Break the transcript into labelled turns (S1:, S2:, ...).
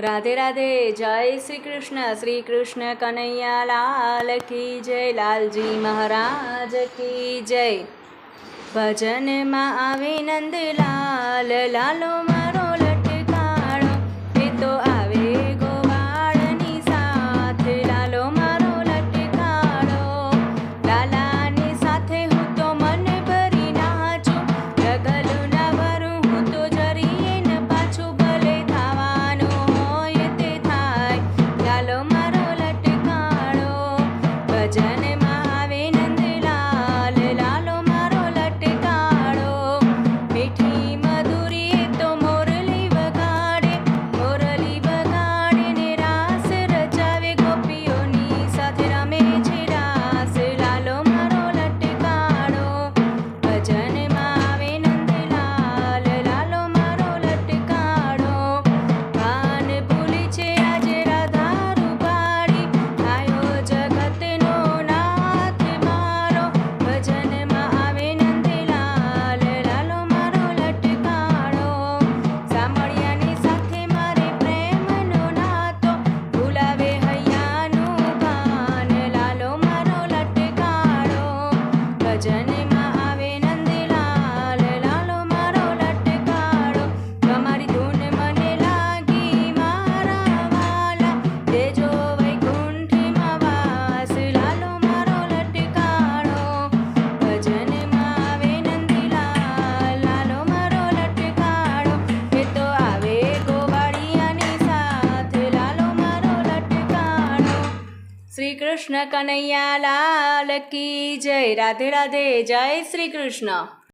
S1: રાધે રાધે, જય શ્રી કૃષ્ણ શ્રી કૃષ્ણ કનૈયા, લાલ કી જય, લાલજી મહારાજ કી જય. ભજનમાં આવે નંદલાલ લાલોમાં श्री कृष्ण कन्हैया लाल की जय। राधे राधे जय श्री कृष्ण